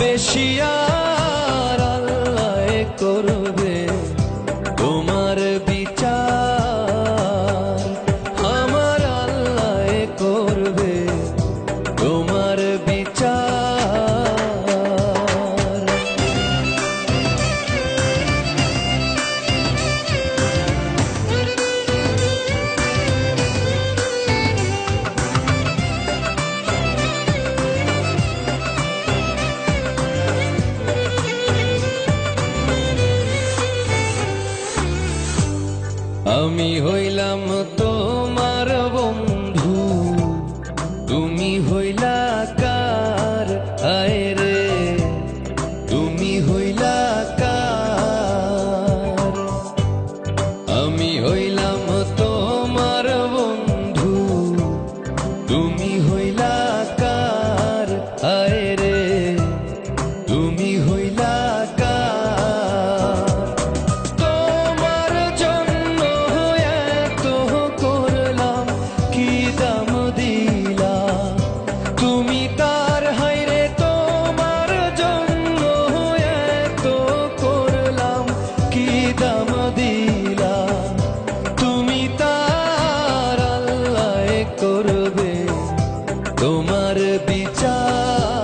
বেশিয়ার আল্লাহ আমি হইলাম তো love.